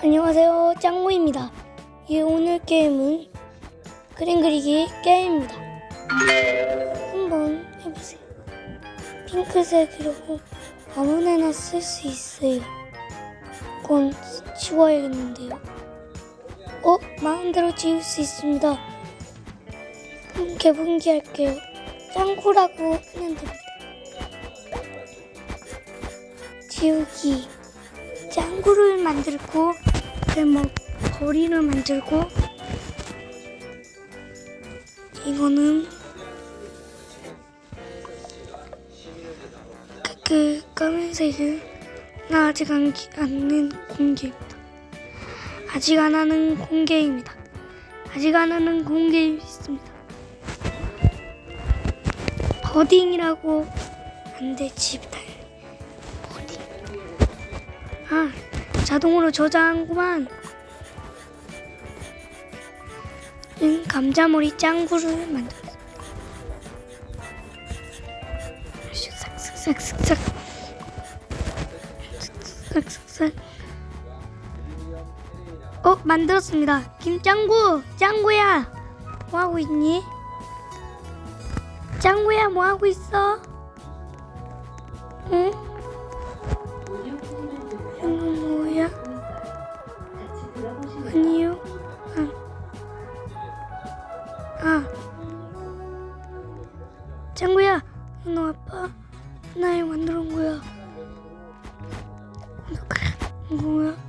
안녕하세요 짱구입니다. 이 오늘 게임은 그림 그리기 게임입니다. 한번 해보세요. 핑크색이라고 아무데나 쓸 수 있어요. 그건 지워야겠는데요. 어? 마음대로 지울 수 있습니다. 개분기 할게요. 짱구라고 하면 됩니다. 지우기. 짱구를 만들고 그뭐 거리를 만들고 이거는 그, 그 까만색을 나 아직 안, 기- 안는 공개입니다. 아직 안 하는 공개입니다. 아직 안 하는 공개 있습니다. 버딩이라고 안돼 집단 버딩 아 자동으로 저장하구만 응, 감자머리 짱구를 만들었습니다 싹싹싹싹싹 싹싹싹 어 만들었습니다 김짱구 짱구야 뭐 하고 있니? 짱구야 뭐 하고 있어? 응? 날 만들어 온 거야. 뭐야?